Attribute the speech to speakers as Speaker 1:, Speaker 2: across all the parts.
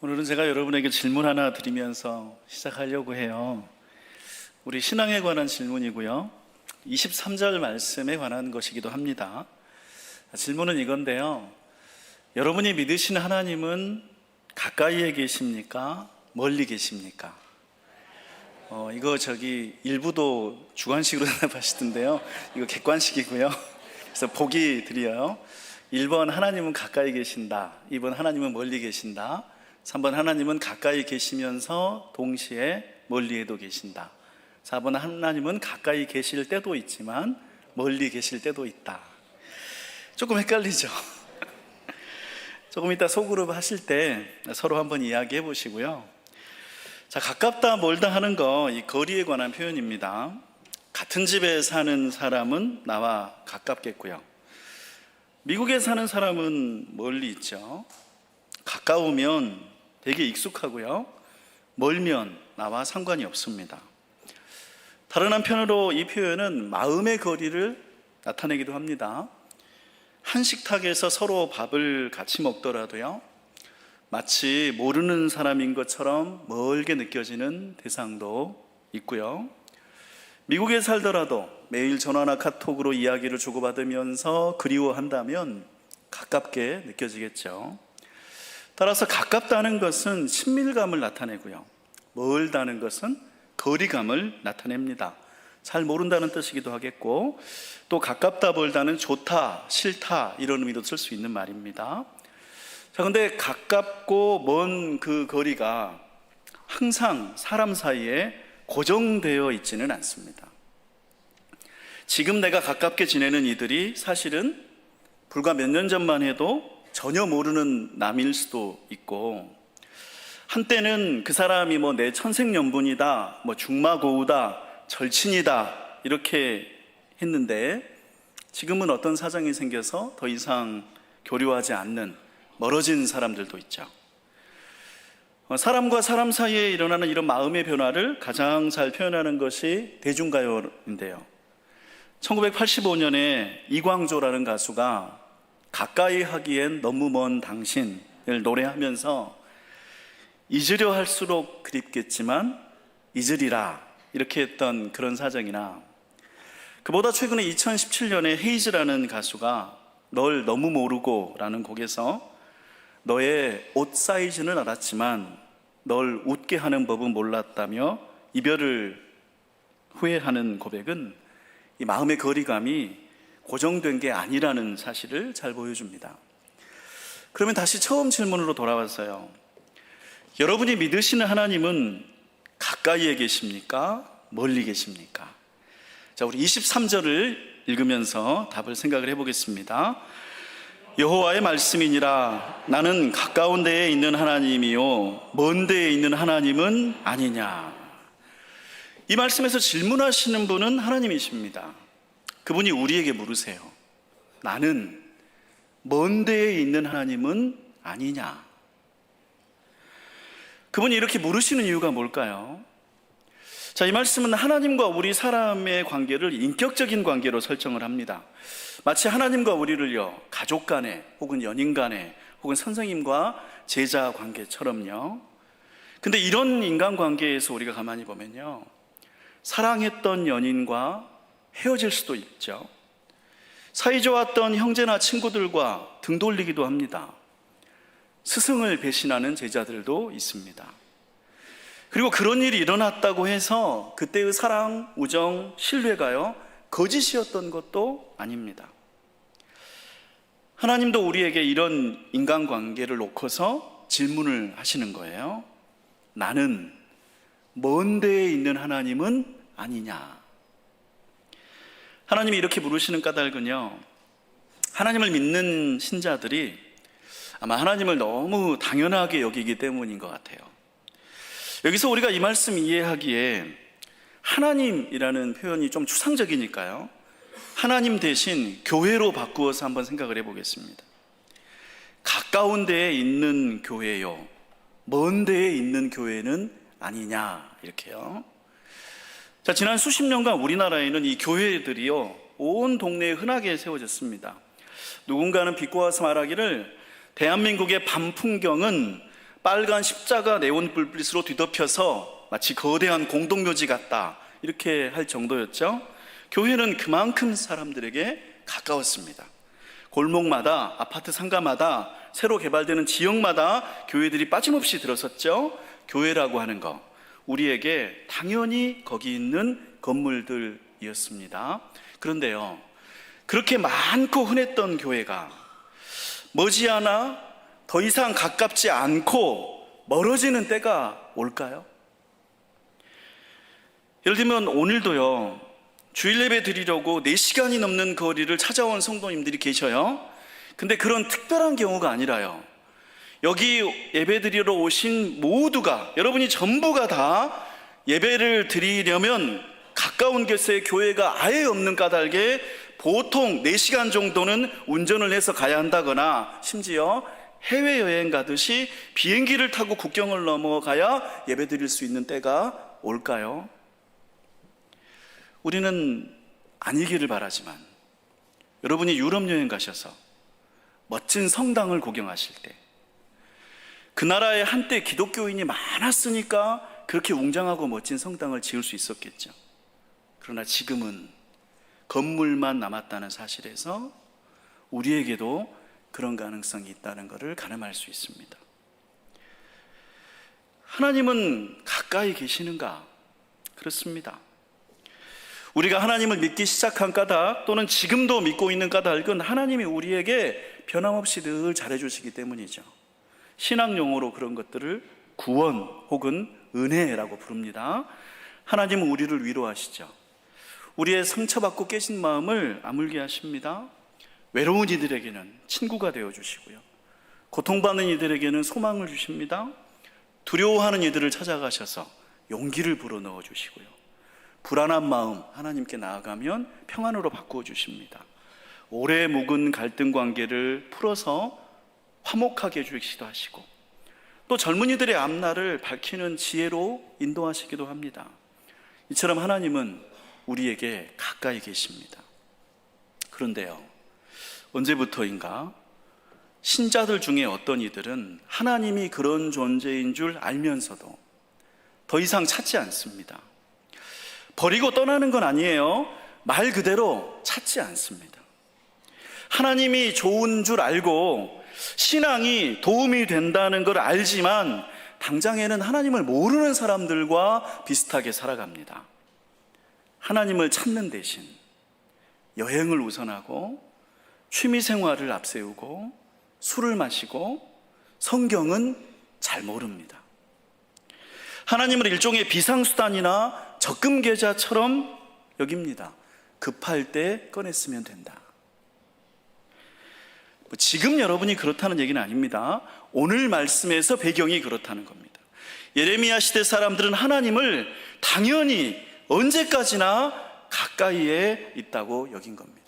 Speaker 1: 오늘은 제가 여러분에게 질문 하나 드리면서 시작하려고 해요. 우리 신앙에 관한 질문이고요. 23절 말씀에 관한 것이기도 합니다. 질문은 이건데요. 여러분이 믿으시는 하나님은 가까이에 계십니까? 멀리 계십니까? 어, 이거 저기 일부도 주관식으로 대답하시던데요. 이거 객관식이고요. 그래서 보기 드려요. 1번 하나님은 가까이 계신다. 2번 하나님은 멀리 계신다. 3번 하나님은 가까이 계시면서 동시에 멀리에도 계신다. 4번 하나님은 가까이 계실 때도 있지만 멀리 계실 때도 있다. 조금 헷갈리죠? 조금 이따 소그룹 하실 때 서로 한번 이야기해 보시고요. 자, 가깝다 멀다 하는 거 이 거리에 관한 표현입니다. 같은 집에 사는 사람은 나와 가깝겠고요. 미국에 사는 사람은 멀리 있죠. 가까우면 되게 익숙하고요. 멀면 나와 상관이 없습니다. 다른 한편으로 이 표현은 마음의 거리를 나타내기도 합니다. 한 식탁에서 서로 밥을 같이 먹더라도요. 마치 모르는 사람인 것처럼 멀게 느껴지는 대상도 있고요. 미국에 살더라도 매일 전화나 카톡으로 이야기를 주고받으면서 그리워한다면 가깝게 느껴지겠죠. 따라서 가깝다는 것은 친밀감을 나타내고요. 멀다는 것은 거리감을 나타냅니다. 잘 모른다는 뜻이기도 하겠고, 또 가깝다 멀다는 좋다, 싫다, 이런 의미도 쓸 수 있는 말입니다. 자, 근데 가깝고 먼 그 거리가 항상 사람 사이에 고정되어 있지는 않습니다. 지금 내가 가깝게 지내는 이들이 사실은 불과 몇 년 전만 해도 전혀 모르는 남일 수도 있고, 한때는 그 사람이 뭐 내 천생연분이다, 뭐 중마고우다, 절친이다, 이렇게 했는데, 지금은 어떤 사정이 생겨서 더 이상 교류하지 않는 멀어진 사람들도 있죠. 어, 사람과 사람 사이에 일어나는 이런 마음의 변화를 가장 잘 표현하는 것이 대중가요인데요. 1985년에 이광조라는 가수가 가까이 하기엔 너무 먼 당신을 노래하면서 잊으려 할수록 그립겠지만 잊으리라 이렇게 했던 그런 사정이나 그보다 최근에 2017년에 헤이즈라는 가수가 널 너무 모르고 라는 곡에서 너의 옷 사이즈는 알았지만 널 웃게 하는 법은 몰랐다며 이별을 후회하는 고백은 이 마음의 거리감이 고정된 게 아니라는 사실을 잘 보여줍니다. 그러면 다시 처음 질문으로 돌아왔어요. 여러분이 믿으시는 하나님은 가까이에 계십니까? 멀리 계십니까? 자, 우리 23절을 읽으면서 답을 생각을 해보겠습니다. 여호와의 말씀이니라 나는 가까운 데에 있는 하나님이요 먼 데에 있는 하나님은 아니냐. 이 말씀에서 질문하시는 분은 하나님이십니다. 그분이 우리에게 물으세요. 나는 먼 데에 있는 하나님은 아니냐? 그분이 이렇게 물으시는 이유가 뭘까요? 자, 이 말씀은 하나님과 우리 사람의 관계를 인격적인 관계로 설정을 합니다. 마치 하나님과 우리를요, 가족 간에, 혹은 연인 간에, 혹은 선생님과 제자 관계처럼요. 근데 이런 인간 관계에서 우리가 가만히 보면요. 사랑했던 연인과 헤어질 수도 있죠. 사이 좋았던 형제나 친구들과 등 돌리기도 합니다. 스승을 배신하는 제자들도 있습니다. 그리고 그런 일이 일어났다고 해서 그때의 사랑, 우정, 신뢰가요, 거짓이었던 것도 아닙니다. 하나님도 우리에게 이런 인간관계를 놓고서 질문을 하시는 거예요. 나는 먼 데에 있는 하나님은 아니냐. 하나님이 이렇게 물으시는 까닭은요, 하나님을 믿는 신자들이 아마 하나님을 너무 당연하게 여기기 때문인 것 같아요. 여기서 우리가 이 말씀 이해하기에 하나님이라는 표현이 좀 추상적이니까요. 하나님 대신 교회로 바꾸어서 한번 생각을 해보겠습니다. 가까운 데에 있는 교회요. 먼 데에 있는 교회는 아니냐. 이렇게요. 자, 지난 수십 년간 우리나라에는 이 교회들이요. 온 동네에 흔하게 세워졌습니다. 누군가는 비꼬아 서 말하기를 대한민국의 밤 풍경은 빨간 십자가 네온 불빛으로 뒤덮여서 마치 거대한 공동묘지 같다. 이렇게 할 정도였죠. 교회는 그만큼 사람들에게 가까웠습니다. 골목마다, 아파트 상가마다, 새로 개발되는 지역마다 교회들이 빠짐없이 들어섰죠. 교회라고 하는 거. 우리에게 당연히 거기 있는 건물들이었습니다. 그런데요, 그렇게 많고 흔했던 교회가 머지않아 더 이상 가깝지 않고 멀어지는 때가 올까요? 예를 들면 오늘도요, 주일 예배 드리려고 4시간이 넘는 거리를 찾아온 성도님들이 계셔요. 근데 그런 특별한 경우가 아니라요. 여기 예배 드리러 오신 모두가, 여러분이 전부가 다 예배를 드리려면 가까운 곳에 교회가 아예 없는 까닭에 보통 4시간 정도는 운전을 해서 가야 한다거나 심지어 해외여행 가듯이 비행기를 타고 국경을 넘어가야 예배 드릴 수 있는 때가 올까요? 우리는 아니기를 바라지만 여러분이 유럽 여행 가셔서 멋진 성당을 구경하실 때 그 나라에 한때 기독교인이 많았으니까 그렇게 웅장하고 멋진 성당을 지을 수 있었겠죠. 그러나 지금은 건물만 남았다는 사실에서 우리에게도 그런 가능성이 있다는 것을 가늠할 수 있습니다. 하나님은 가까이 계시는가? 그렇습니다. 우리가 하나님을 믿기 시작한 까닭 또는 지금도 믿고 있는 까닭은 하나님이 우리에게 변함없이 늘 잘해주시기 때문이죠. 신학 용어로 그런 것들을 구원 혹은 은혜라고 부릅니다. 하나님은 우리를 위로하시죠. 우리의 상처받고 깨진 마음을 아물게 하십니다. 외로운 이들에게는 친구가 되어 주시고요. 고통받는 이들에게는 소망을 주십니다. 두려워하는 이들을 찾아가셔서 용기를 불어넣어 주시고요. 불안한 마음 하나님께 나아가면 평안으로 바꾸어 주십니다. 오래 묵은 갈등 관계를 풀어서 화목하게 해주시기도 하시고 또 젊은이들의 앞날을 밝히는 지혜로 인도하시기도 합니다. 이처럼 하나님은 우리에게 가까이 계십니다. 그런데요, 언제부터인가 신자들 중에 어떤 이들은 하나님이 그런 존재인 줄 알면서도 더 이상 찾지 않습니다. 버리고 떠나는 건 아니에요. 말 그대로 찾지 않습니다. 하나님이 좋은 줄 알고 신앙이 도움이 된다는 걸 알지만 당장에는 하나님을 모르는 사람들과 비슷하게 살아갑니다. 하나님을 찾는 대신 여행을 우선하고 취미 생활을 앞세우고 술을 마시고 성경은 잘 모릅니다. 하나님을 일종의 비상수단이나 적금 계좌처럼 여깁니다. 급할 때 꺼냈으면 된다. 뭐 지금 여러분이 그렇다는 얘기는 아닙니다. 오늘 말씀에서 배경이 그렇다는 겁니다. 예레미야 시대 사람들은 하나님을 당연히 언제까지나 가까이에 있다고 여긴 겁니다.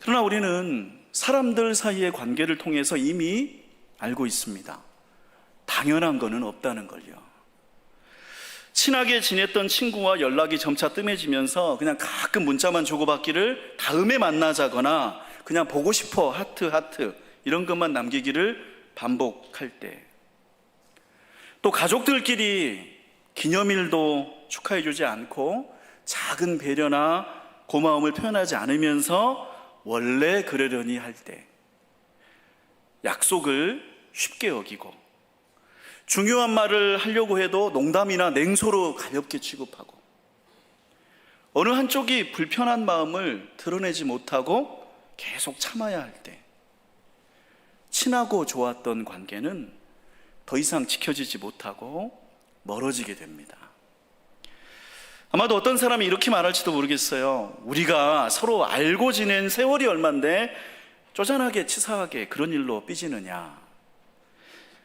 Speaker 1: 그러나 우리는 사람들 사이의 관계를 통해서 이미 알고 있습니다. 당연한 거는 없다는 걸요. 친하게 지냈던 친구와 연락이 점차 뜸해지면서 그냥 가끔 문자만 주고받기를 다음에 만나자거나 그냥 보고 싶어 하트 하트 이런 것만 남기기를 반복할 때. 또 가족들끼리 기념일도 축하해 주지 않고 작은 배려나 고마움을 표현하지 않으면서 원래 그러려니 할 때 약속을 쉽게 어기고 중요한 말을 하려고 해도 농담이나 냉소로 가볍게 취급하고 어느 한쪽이 불편한 마음을 드러내지 못하고 계속 참아야 할 때 친하고 좋았던 관계는 더 이상 지켜지지 못하고 멀어지게 됩니다. 아마도 어떤 사람이 이렇게 말할지도 모르겠어요. 우리가 서로 알고 지낸 세월이 얼만데 쪼잔하게 치사하게 그런 일로 삐지느냐.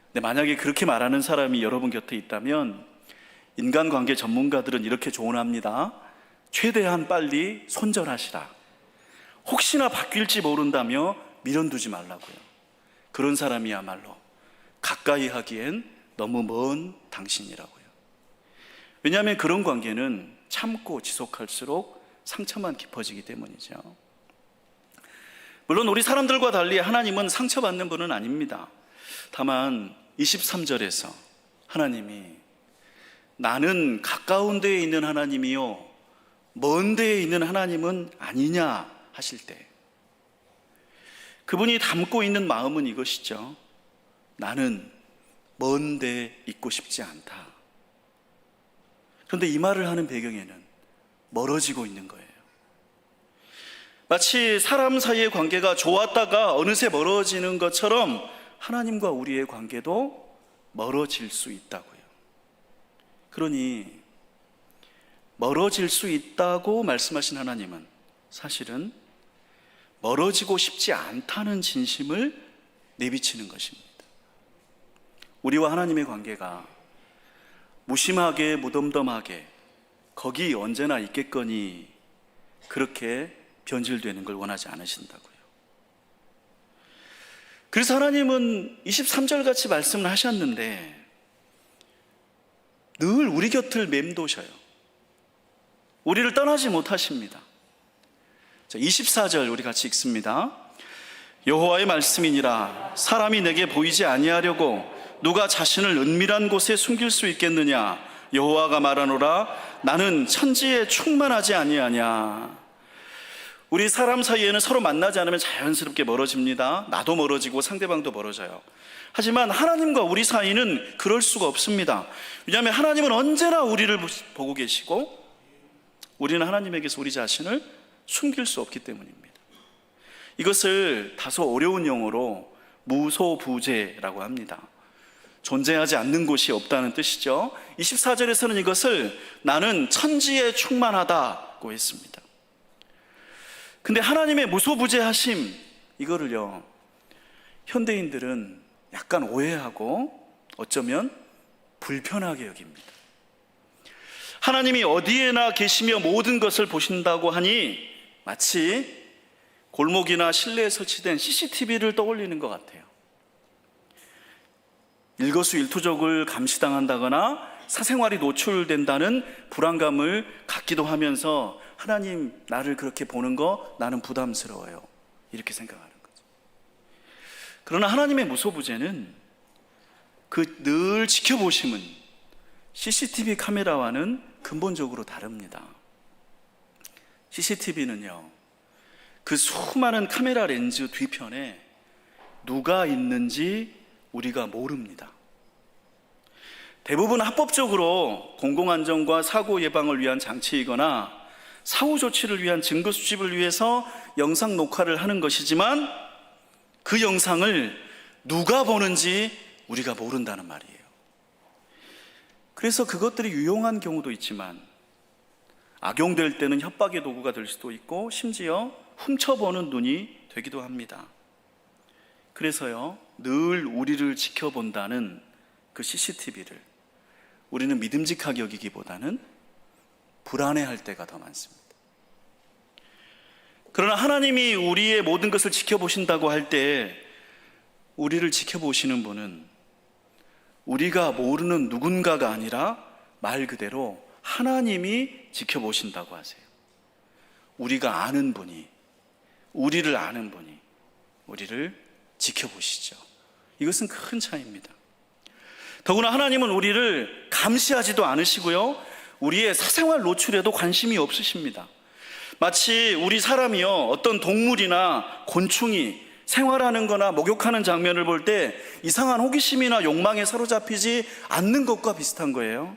Speaker 1: 근데 만약에 그렇게 말하는 사람이 여러분 곁에 있다면 인간관계 전문가들은 이렇게 조언합니다. 최대한 빨리 손절하시라. 혹시나 바뀔지 모른다며 미련두지 말라고요. 그런 사람이야말로 가까이 하기엔 너무 먼 당신이라고요. 왜냐하면 그런 관계는 참고 지속할수록 상처만 깊어지기 때문이죠. 물론 우리 사람들과 달리 하나님은 상처받는 분은 아닙니다. 다만 23절에서 하나님이 나는 가까운 데에 있는 하나님이요 먼 데에 있는 하나님은 아니냐 하실 때 그분이 담고 있는 마음은 이것이죠. 나는 먼 데에 있고 싶지 않다. 그런데 이 말을 하는 배경에는 멀어지고 있는 거예요. 마치 사람 사이의 관계가 좋았다가 어느새 멀어지는 것처럼 하나님과 우리의 관계도 멀어질 수 있다고요. 그러니 멀어질 수 있다고 말씀하신 하나님은 사실은 멀어지고 싶지 않다는 진심을 내비치는 것입니다. 우리와 하나님의 관계가 무심하게 무덤덤하게 거기 언제나 있겠거니 그렇게 변질되는 걸 원하지 않으신다고요. 그래서 하나님은 23절 같이 말씀을 하셨는데 늘 우리 곁을 맴도셔요. 우리를 떠나지 못하십니다. 자, 24절 우리 같이 읽습니다. 여호와의 말씀이니라 사람이 내게 보이지 아니하려고 누가 자신을 은밀한 곳에 숨길 수 있겠느냐 여호와가 말하노라 나는 천지에 충만하지 아니하냐 우리 사람 사이에는 서로 만나지 않으면 자연스럽게 멀어집니다. 나도 멀어지고 상대방도 멀어져요. 하지만 하나님과 우리 사이는 그럴 수가 없습니다. 왜냐하면 하나님은 언제나 우리를 보고 계시고 우리는 하나님에게서 우리 자신을 숨길 수 없기 때문입니다. 이것을 다소 어려운 용어로 무소부재라고 합니다. 존재하지 않는 곳이 없다는 뜻이죠. 24절에서는 이것을 나는 천지에 충만하다고 했습니다. 근데 하나님의 무소부재하심 이거를요 현대인들은 약간 오해하고 어쩌면 불편하게 여깁니다. 하나님이 어디에나 계시며 모든 것을 보신다고 하니 마치 골목이나 실내에 설치된 CCTV를 떠올리는 것 같아요. 일거수 일투족을 감시당한다거나 사생활이 노출된다는 불안감을 갖기도 하면서 하나님 나를 그렇게 보는 거 나는 부담스러워요. 이렇게 생각하는 거죠. 그러나 하나님의 무소부재는 그 늘 지켜보심은 CCTV 카메라와는 근본적으로 다릅니다. CCTV는요, 그 수많은 카메라 렌즈 뒤편에 누가 있는지 우리가 모릅니다. 대부분 합법적으로 공공안전과 사고 예방을 위한 장치이거나 사후 조치를 위한 증거 수집을 위해서 영상 녹화를 하는 것이지만 그 영상을 누가 보는지 우리가 모른다는 말이에요. 그래서 그것들이 유용한 경우도 있지만 악용될 때는 협박의 도구가 될 수도 있고 심지어 훔쳐보는 눈이 되기도 합니다. 그래서요, 늘 우리를 지켜본다는 그 CCTV를 우리는 믿음직하게 여기기보다는 불안해할 때가 더 많습니다. 그러나 하나님이 우리의 모든 것을 지켜보신다고 할 때 우리를 지켜보시는 분은 우리가 모르는 누군가가 아니라 말 그대로 하나님이 지켜보신다고 하세요. 우리가 아는 분이, 우리를 아는 분이 우리를 지켜보시죠. 이것은 큰 차이입니다. 더구나 하나님은 우리를 감시하지도 않으시고요. 우리의 사생활 노출에도 관심이 없으십니다. 마치 우리 사람이요. 어떤 동물이나 곤충이 생활하는 거나 목욕하는 장면을 볼 때 이상한 호기심이나 욕망에 사로잡히지 않는 것과 비슷한 거예요.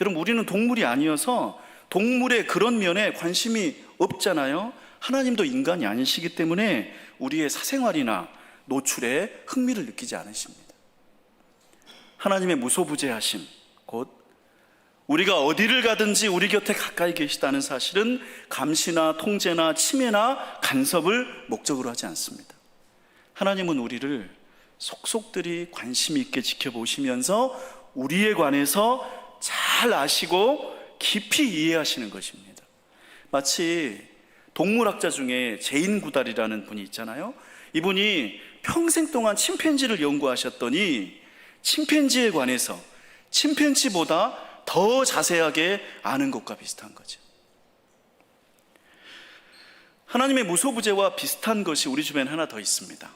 Speaker 1: 여러분, 우리는 동물이 아니어서 동물의 그런 면에 관심이 없잖아요. 하나님도 인간이 아니시기 때문에 우리의 사생활이나 노출에 흥미를 느끼지 않으십니다. 하나님의 무소부재하심, 곧 우리가 어디를 가든지 우리 곁에 가까이 계시다는 사실은 감시나 통제나 침해나 간섭을 목적으로 하지 않습니다. 하나님은 우리를 속속들이 관심 있게 지켜보시면서 우리에 관해서 잘 아시고 깊이 이해하시는 것입니다. 마치 동물학자 중에 제인 구달이라는 분이 있잖아요. 이분이 평생 동안 침팬지를 연구하셨더니 침팬지에 관해서 침팬지보다 더 자세하게 아는 것과 비슷한 거죠. 하나님의 무소부재와 비슷한 것이 우리 주변에 하나 더 있습니다.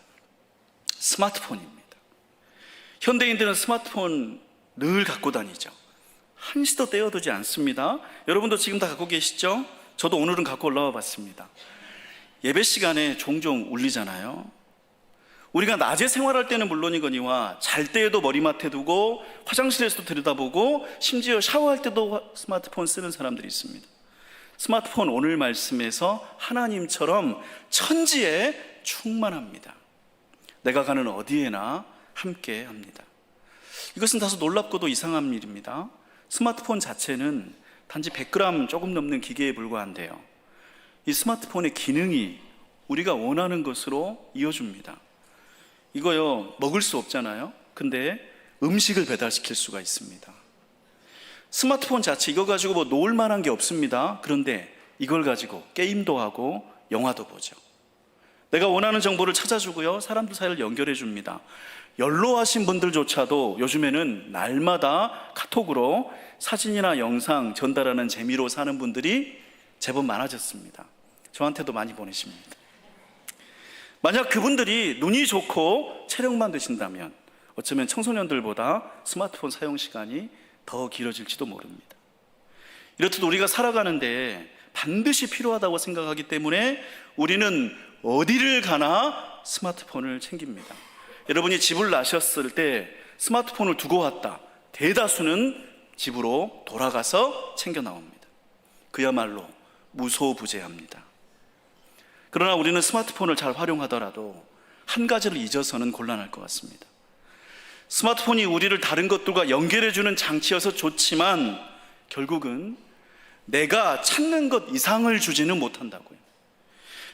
Speaker 1: 스마트폰입니다. 현대인들은 스마트폰 늘 갖고 다니죠. 한시도 떼어두지 않습니다. 여러분도 지금 다 갖고 계시죠? 저도 오늘은 갖고 올라와 봤습니다. 예배 시간에 종종 울리잖아요. 우리가 낮에 생활할 때는 물론이거니와 잘 때에도 머리맡에 두고 화장실에서도 들여다보고 심지어 샤워할 때도 스마트폰 쓰는 사람들이 있습니다. 스마트폰 오늘 말씀에서 하나님처럼 천지에 충만합니다. 내가 가는 어디에나 함께 합니다. 이것은 다소 놀랍고도 이상한 일입니다. 스마트폰 자체는 단지 100g 조금 넘는 기계에 불과한데요. 이 스마트폰의 기능이 우리가 원하는 것으로 이어줍니다. 이거요, 먹을 수 없잖아요. 근데 음식을 배달시킬 수가 있습니다. 스마트폰 자체 이거 가지고 뭐 놓을 만한 게 없습니다. 그런데 이걸 가지고 게임도 하고 영화도 보죠. 내가 원하는 정보를 찾아주고요. 사람들 사이를 연결해 줍니다. 연로하신 분들조차도 요즘에는 날마다 카톡으로 사진이나 영상 전달하는 재미로 사는 분들이 제법 많아졌습니다. 저한테도 많이 보내십니다. 만약 그분들이 눈이 좋고 체력만 되신다면 어쩌면 청소년들보다 스마트폰 사용 시간이 더 길어질지도 모릅니다. 이렇듯 우리가 살아가는데 반드시 필요하다고 생각하기 때문에 우리는 어디를 가나 스마트폰을 챙깁니다. 여러분이 집을 나셨을 때 스마트폰을 두고 왔다. 대다수는 집으로 돌아가서 챙겨 나옵니다. 그야말로 무소부재합니다. 그러나 우리는 스마트폰을 잘 활용하더라도 한 가지를 잊어서는 곤란할 것 같습니다. 스마트폰이 우리를 다른 것들과 연결해주는 장치여서 좋지만 결국은 내가 찾는 것 이상을 주지는 못한다고요.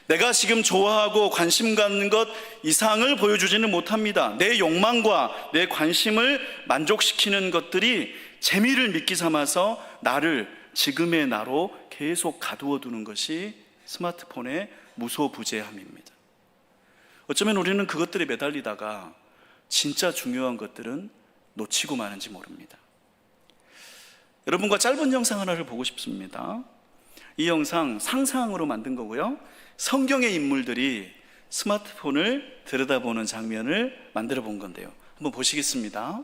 Speaker 1: 내가 지금 좋아하고 관심 갖는 것 이상을 보여주지는 못합니다. 내 욕망과 내 관심을 만족시키는 것들이 재미를 믿기 삼아서 나를 지금의 나로 계속 가두어 두는 것이 스마트폰의 무소부재함입니다. 어쩌면 우리는 그것들에 매달리다가 진짜 중요한 것들은 놓치고 마는지 모릅니다. 여러분과 짧은 영상 하나를 보고 싶습니다. 이 영상 상상으로 만든 거고요. 성경의 인물들이 스마트폰을 들여다보는 장면을 만들어 본 건데요. 한번 보시겠습니다.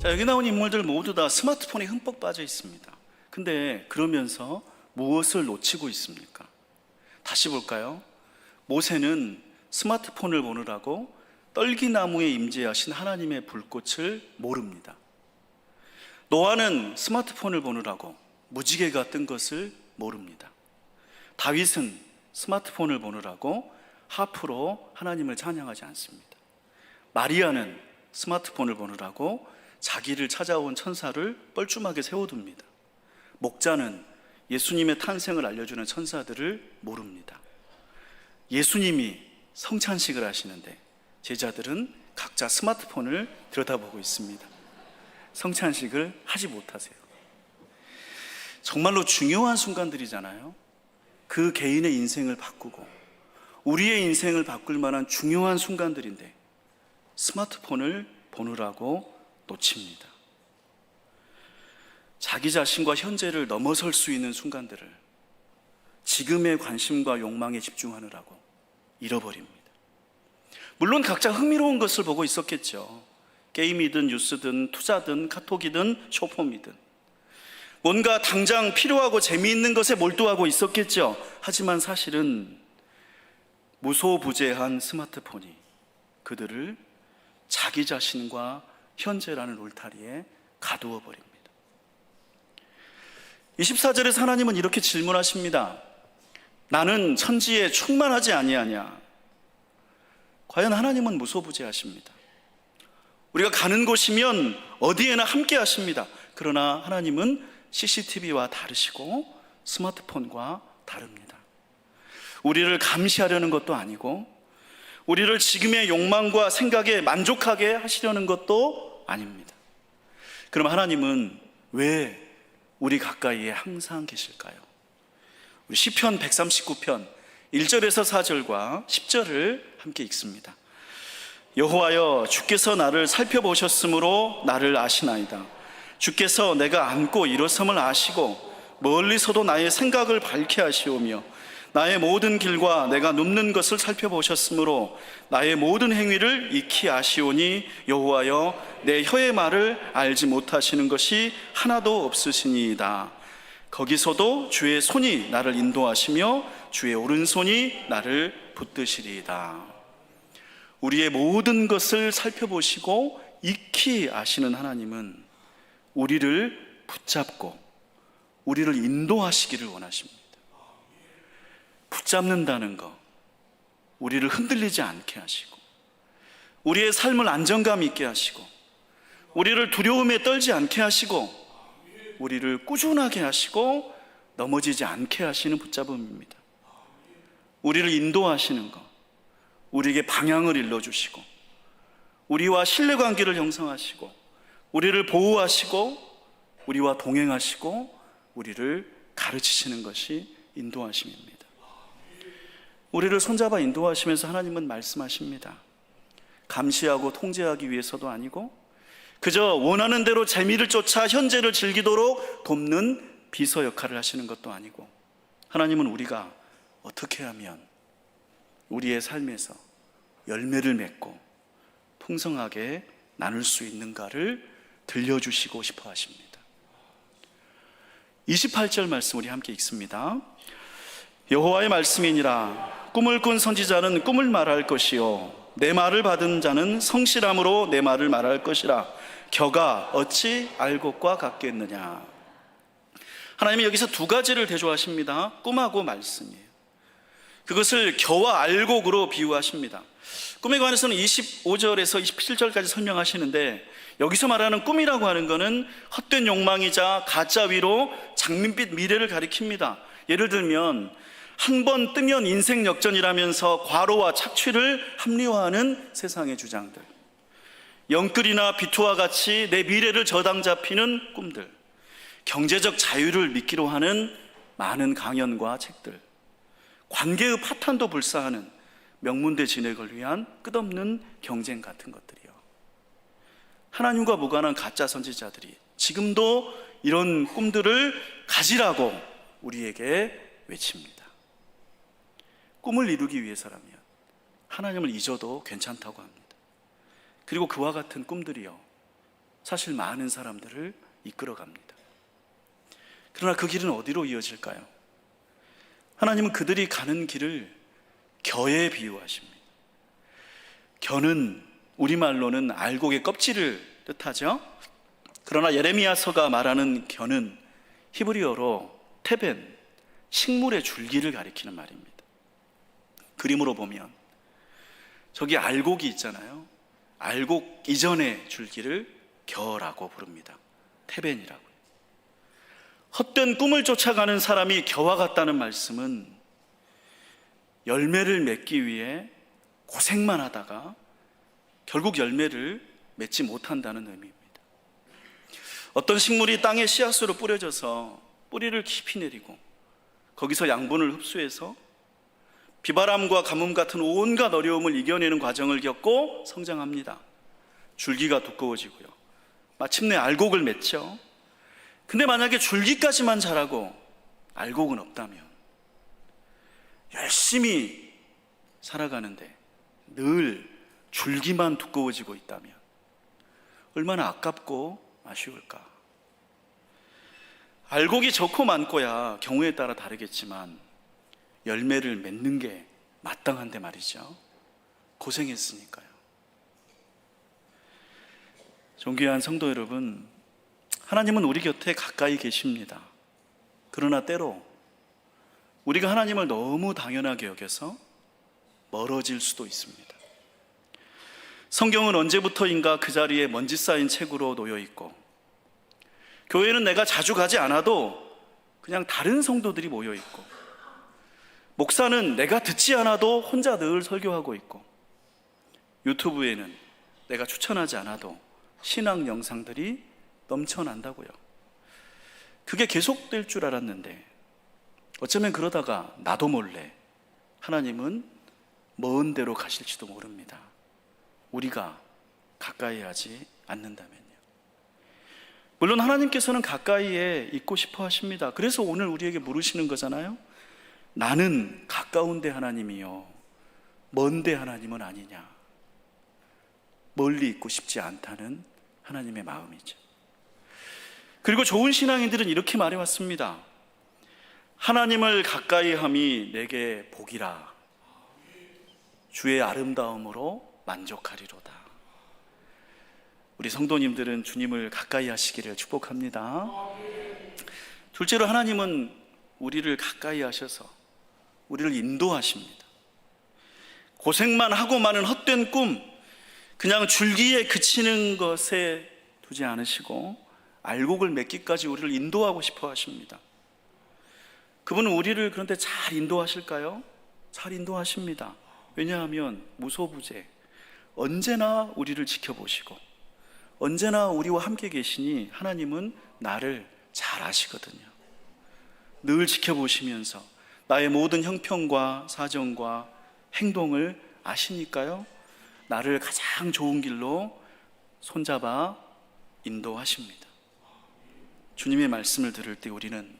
Speaker 1: 자, 여기 나온 인물들 모두 다 스마트폰에 흠뻑 빠져 있습니다. 근데 그러면서 무엇을 놓치고 있습니까? 다시 볼까요? 모세는 스마트폰을 보느라고 떨기나무에 임재하신 하나님의 불꽃을 모릅니다. 노아는 스마트폰을 보느라고 무지개가 뜬 것을 모릅니다. 다윗은 스마트폰을 보느라고 하프로 하나님을 찬양하지 않습니다. 마리아는 스마트폰을 보느라고 자기를 찾아온 천사를 뻘쭘하게 세워둡니다. 목자는 예수님의 탄생을 알려주는 천사들을 모릅니다. 예수님이 성찬식을 하시는데 제자들은 각자 스마트폰을 들여다보고 있습니다. 성찬식을 하지 못하세요. 정말로 중요한 순간들이잖아요. 그 개인의 인생을 바꾸고 우리의 인생을 바꿀 만한 중요한 순간들인데 스마트폰을 보느라고 놓칩니다. 자기 자신과 현재를 넘어설 수 있는 순간들을 지금의 관심과 욕망에 집중하느라고 잃어버립니다. 물론 각자 흥미로운 것을 보고 있었겠죠. 게임이든 뉴스든 투자든 카톡이든 쇼폼이든 뭔가 당장 필요하고 재미있는 것에 몰두하고 있었겠죠. 하지만 사실은 무소부재한 스마트폰이 그들을 자기 자신과 현재라는 울타리에 가두어 버립니다. 24절에서 하나님은 이렇게 질문하십니다. 나는 천지에 충만하지 아니하냐? 과연 하나님은 무소부재하십니다. 우리가 가는 곳이면 어디에나 함께 하십니다. 그러나 하나님은 CCTV와 다르시고 스마트폰과 다릅니다. 우리를 감시하려는 것도 아니고 우리를 지금의 욕망과 생각에 만족하게 하시려는 것도 아닙니다. 그럼 하나님은 왜 우리 가까이에 항상 계실까요? 우리 시편 139편 1절에서 4절과 10절을 함께 읽습니다. 여호와여 주께서 나를 살펴보셨으므로 나를 아시나이다. 주께서 내가 앉고 일어섬을 아시고 멀리서도 나의 생각을 밝게 하시오며 나의 모든 길과 내가 눕는 것을 살펴보셨으므로 나의 모든 행위를 익히 아시오니 여호와여 내 혀의 말을 알지 못하시는 것이 하나도 없으시니이다. 거기서도 주의 손이 나를 인도하시며 주의 오른손이 나를 붙드시리이다. 우리의 모든 것을 살펴보시고 익히 아시는 하나님은 우리를 붙잡고 우리를 인도하시기를 원하십니다. 붙잡는다는 것, 우리를 흔들리지 않게 하시고, 우리의 삶을 안정감 있게 하시고, 우리를 두려움에 떨지 않게 하시고, 우리를 꾸준하게 하시고, 넘어지지 않게 하시는 붙잡음입니다. 우리를 인도하시는 것, 우리에게 방향을 일러주시고, 우리와 신뢰 관계를 형성하시고, 우리를 보호하시고, 우리와 동행하시고, 우리를 가르치시는 것이 인도하심입니다. 우리를 손잡아 인도하시면서 하나님은 말씀하십니다. 감시하고 통제하기 위해서도 아니고 그저 원하는 대로 재미를 쫓아 현재를 즐기도록 돕는 비서 역할을 하시는 것도 아니고 하나님은 우리가 어떻게 하면 우리의 삶에서 열매를 맺고 풍성하게 나눌 수 있는가를 들려주시고 싶어 하십니다. 28절 말씀 우리 함께 읽습니다. 여호와의 말씀이니라 꿈을 꾼 선지자는 꿈을 말할 것이요. 내 말을 받은 자는 성실함으로 내 말을 말할 것이라. 겨가 어찌 알곡과 같겠느냐? 하나님이 여기서 두 가지를 대조하십니다. 꿈하고 말씀이에요. 그것을 겨와 알곡으로 비유하십니다. 꿈에 관해서는 25절에서 27절까지 설명하시는데 여기서 말하는 꿈이라고 하는 것은 헛된 욕망이자 가짜 위로 장밋빛 미래를 가리킵니다. 예를 들면 한 번 뜨면 인생 역전이라면서 과로와 착취를 합리화하는 세상의 주장들. 영끌이나 비투와 같이 내 미래를 저당 잡히는 꿈들. 경제적 자유를 믿기로 하는 많은 강연과 책들. 관계의 파탄도 불사하는 명문대 진액을 위한 끝없는 경쟁 같은 것들이요. 하나님과 무관한 가짜 선지자들이 지금도 이런 꿈들을 가지라고 우리에게 외칩니다. 꿈을 이루기 위해서라면 하나님을 잊어도 괜찮다고 합니다. 그리고 그와 같은 꿈들이요. 사실 많은 사람들을 이끌어 갑니다. 그러나 그 길은 어디로 이어질까요? 하나님은 그들이 가는 길을 겨에 비유하십니다. 겨는 우리말로는 알곡의 껍질을 뜻하죠. 그러나 예레미야서가 말하는 겨는 히브리어로 테벤, 식물의 줄기를 가리키는 말입니다. 그림으로 보면 저기 알곡이 있잖아요. 알곡 이전의 줄기를 겨라고 부릅니다. 테벤이라고. 헛된 꿈을 쫓아가는 사람이 겨와 같다는 말씀은 열매를 맺기 위해 고생만 하다가 결국 열매를 맺지 못한다는 의미입니다. 어떤 식물이 땅에 씨앗으로 뿌려져서 뿌리를 깊이 내리고 거기서 양분을 흡수해서 비바람과 가뭄 같은 온갖 어려움을 이겨내는 과정을 겪고 성장합니다. 줄기가 두꺼워지고요. 마침내 알곡을 맺죠. 근데 만약에 줄기까지만 자라고 알곡은 없다면 열심히 살아가는데 늘 줄기만 두꺼워지고 있다면 얼마나 아깝고 아쉬울까. 알곡이 좋고 많고야 경우에 따라 다르겠지만 열매를 맺는 게 마땅한데 말이죠. 고생했으니까요. 존귀한 성도 여러분, 하나님은 우리 곁에 가까이 계십니다. 그러나 때로 우리가 하나님을 너무 당연하게 여겨서 멀어질 수도 있습니다. 성경은 언제부터인가 그 자리에 먼지 쌓인 책으로 놓여 있고, 교회는 내가 자주 가지 않아도 그냥 다른 성도들이 모여 있고, 목사는 내가 듣지 않아도 혼자 늘 설교하고 있고, 유튜브에는 내가 추천하지 않아도 신앙 영상들이 넘쳐난다고요. 그게 계속될 줄 알았는데, 어쩌면 그러다가 나도 몰래 하나님은 먼 데로 가실지도 모릅니다. 우리가 가까이 하지 않는다면요. 물론 하나님께서는 가까이에 있고 싶어 하십니다. 그래서 오늘 우리에게 물으시는 거잖아요. 나는 가까운데 하나님이요. 먼데 하나님은 아니냐. 멀리 있고 싶지 않다는 하나님의 마음이죠. 그리고 좋은 신앙인들은 이렇게 말해 왔습니다. 하나님을 가까이 함이 내게 복이라. 주의 아름다움으로 만족하리로다. 우리 성도님들은 주님을 가까이 하시기를 축복합니다. 둘째로 하나님은 우리를 가까이 하셔서 우리를 인도하십니다. 고생만 하고 마는 헛된 꿈, 그냥 줄기에 그치는 것에 두지 않으시고 알곡을 맺기까지 우리를 인도하고 싶어 하십니다. 그분은 우리를 그런데 잘 인도하실까요? 잘 인도하십니다. 왜냐하면 무소부재 언제나 우리를 지켜보시고 언제나 우리와 함께 계시니 하나님은 나를 잘 아시거든요. 늘 지켜보시면서 나의 모든 형편과 사정과 행동을 아시니까요. 나를 가장 좋은 길로 손잡아 인도하십니다. 주님의 말씀을 들을 때 우리는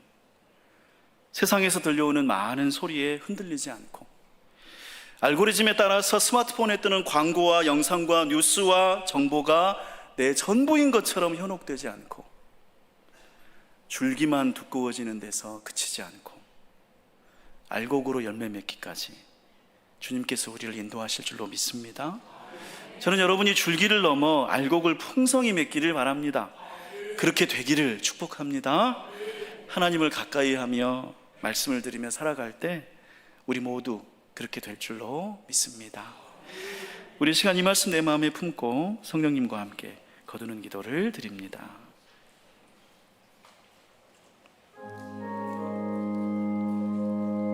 Speaker 1: 세상에서 들려오는 많은 소리에 흔들리지 않고 알고리즘에 따라서 스마트폰에 뜨는 광고와 영상과 뉴스와 정보가 내 전부인 것처럼 현혹되지 않고 줄기만 두꺼워지는 데서 그치지 않고 알곡으로 열매 맺기까지 주님께서 우리를 인도하실 줄로 믿습니다. 저는 여러분이 줄기를 넘어 알곡을 풍성히 맺기를 바랍니다. 그렇게 되기를 축복합니다. 하나님을 가까이 하며 말씀을 드리며 살아갈 때 우리 모두 그렇게 될 줄로 믿습니다. 우리 시간 이 말씀 내 마음에 품고 성령님과 함께 거두는 기도를 드립니다.